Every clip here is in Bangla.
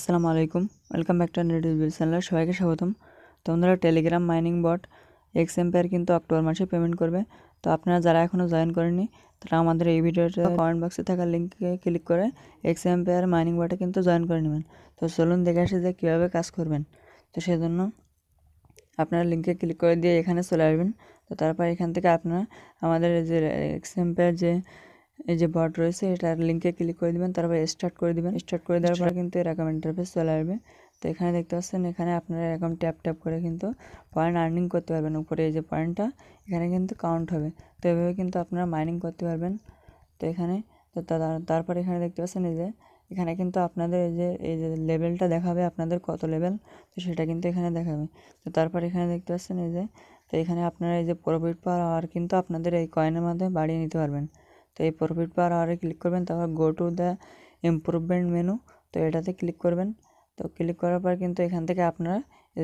আসসালামু আলাইকুম। Welcome back to news channel. সবাইকে স্বাগতম। তোমরা Telegram mining bot X empire কিন্তু অক্টোবর মাসে পেমেন্ট করবে। তো আপনারা যারা এখনও জয়েন করেননি, তারা আমাদের এই ভিডিওটা কমেন্ট বক্সে থাকা লিঙ্কে ক্লিক করে এক্স এম্পায়ার মাইনিং বটে কিন্তু জয়েন করে নেবেন। তো চলুন দেখে আসি যে কীভাবে কাজ করবেন। তো সেজন্য আপনারা লিঙ্কে ক্লিক করে দিয়ে এখানে চলে আসবেন। তো তারপর এখান থেকে আপনারা আমাদের যে এক্স এম্পায়ার যে এই যে বট রয়েছে, এটার লিঙ্কে ক্লিক করে দিবেন, তারপর স্টার্ট করে দিবেন। স্টার্ট করে দেওয়ার পরে কিন্তু এরকম ইন্টারফেস চলে আসবে। তো এখানে দেখতে পাচ্ছেন, এখানে আপনারা এরকম ট্যাপ ট্যাপ করে কিন্তু পয়েন্ট আর্নিং করতে পারবেন উপরে এই যে পয়েন্টটা এখানে কিন্তু কাউন্ট হবে। তো এভাবে কিন্তু আপনারা মাইনিং করতে পারবেন। তো এখানে, তো তারপর এখানে দেখতে পাচ্ছেন এই যে, এখানে কিন্তু আপনাদের এই যে এই যে লেভেলটা দেখাবে আপনাদের কত লেভেল তো সেটা কিন্তু এখানে দেখাবে। তো তারপর এখানে দেখতে পাচ্ছেন এই যে, তো এখানে আপনারা এই যে প্রফিট পাওয়ার আর কিন্তু আপনাদের এই কয়েনের মাধ্যমে বাড়িয়ে নিতে পারবেন। তো এই প্রফিট পাওয়ার আরে ক্লিক করবেন, তারপর go to the improvement menu তো এটাতে ক্লিক করবেন। তো ক্লিক করার পর কিন্তু এখান থেকে আপনারা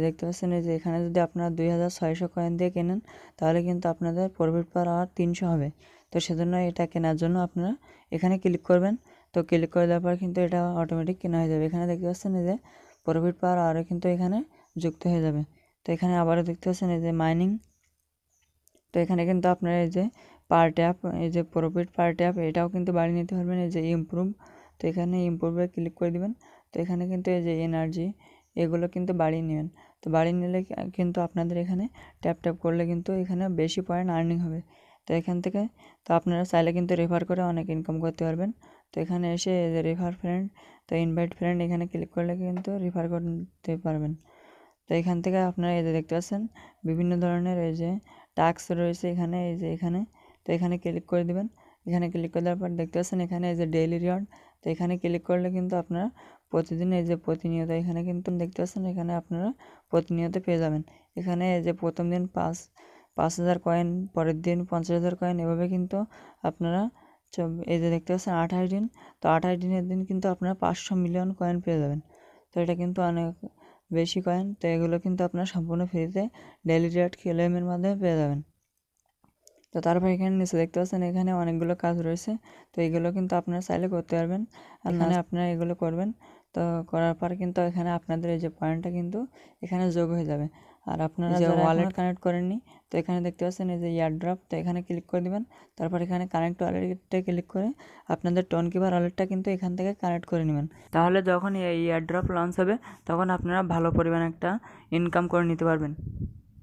দেখতে পাচ্ছেন যে এখানে যদি আপনারা দুই হাজার ছয়শো কয়েন দিয়ে কেনেন, তাহলে কিন্তু আপনাদের প্রফিট পাওয়ার আর তিনশো হবে। তো সেজন্য এটা কেনার জন্য আপনারা এখানে ক্লিক করবেন। তো ক্লিক করে দেওয়ার পর কিন্তু এটা অটোমেটিক কেনা হয়ে যাবে। এখানে দেখতে পাচ্ছেন যে প্রফিট পাওয়ার আরও কিন্তু এখানে যুক্ত হয়ে যাবে। তো এখানে আবারও দেখতে পাচ্ছেন এই যে মাইনিং তো এখানে কিন্তু আপনার এই যে পার ট্যাপ এই যে প্রফিট পার ট্যাপ এটাও কিন্তু বাড়িয়ে নিতে পারবেন, এই যে ইমপ্রুভ তো এখানে ইমপ্রুভে ক্লিক করে দিবেন, তো এখানে কিন্তু এই যে এনার্জি এগুলো কিন্তু বাড়িয়ে নেবেন, তো বাড়িয়ে নিলে কিন্তু আপনাদের এখানে ট্যাপ ট্যাপ করলে কিন্তু এখানে বেশি পয়েন্ট আর্নিং হবে, তো এখান থেকে, তো আপনারা চাইলে কিন্তু রেফার করে অনেক ইনকাম করতে পারবেন, তো এখানে এসে এই যে রেফার ফ্রেন্ড তো ইনভাইট ফ্রেন্ড এখানে ক্লিক করলে কিন্তু রেফার করতে পারবেন, তো এখান থেকে আপনারা এই যে দেখতে পাচ্ছেন, বিভিন্ন ধরনের এই যে টাস্ক রয়েছে এখানে, এই যে এখানে তো এখানে ক্লিক করে দেবেন। এখানে ক্লিক করে দেওয়ার পর দেখতে পাচ্ছেন এখানে এই যে ডেইলি রিওয়ার্ড তো এখানে ক্লিক করলে কিন্তু আপনারা প্রতিদিন এই যে প্রতিনিয়ত এখানে কিন্তু দেখতে পাচ্ছেন এখানে আপনারা প্রতিনিয়ত পেয়ে যাবেন। এখানে এই যে প্রথম দিন পাঁচ পাঁচ হাজার কয়েন পরের দিন পঞ্চাশ হাজার কয়েন এভাবে কিন্তু আপনারা এই যে দেখতে পাচ্ছেন আঠাশ দিন, তো আঠাশ দিনের দিন কিন্তু আপনারা পাঁচশো মিলিয়ন কয়েন পেয়ে যাবেন। তো এটা কিন্তু অনেক বেশি কয়েন তো এগুলো কিন্তু আপনারা সম্পূর্ণ ফ্রিতে ডেলি রেট ক্লেমের মাধ্যমে পেয়ে যাবেন। তো তারপর এখানে নিচে দেখতে পাচ্ছেন এখানে অনেকগুলো কাজ রয়েছে। তো এগুলো কিন্তু আপনারা চাইলে করতে পারবেন। এখানে আপনারা এগুলো করবেন। তো করার পর কিন্তু এখানে আপনাদের এই যে পয়েন্টটা কিন্তু এখানে যোগ হয়ে যাবে। আর আপনারা যে ওয়ালেট কানেক্ট করেননি তো এখানে দেখতে পাচ্ছেন এই যে ইয়ারড্রপ তো এখানে ক্লিক করে দিবেন। তারপর এখানে কানেক্ট ওয়ালেটে ক্লিক করে আপনাদের টোন কিপার ওয়ালেটটা কিন্তু এখান থেকে কানেক্ট করে নেবেন। তাহলে যখন এই ইয়ারড্রপ লঞ্চ হবে তখন আপনারা ভালো পরিমাণ একটা ইনকাম করে নিতে পারবেন।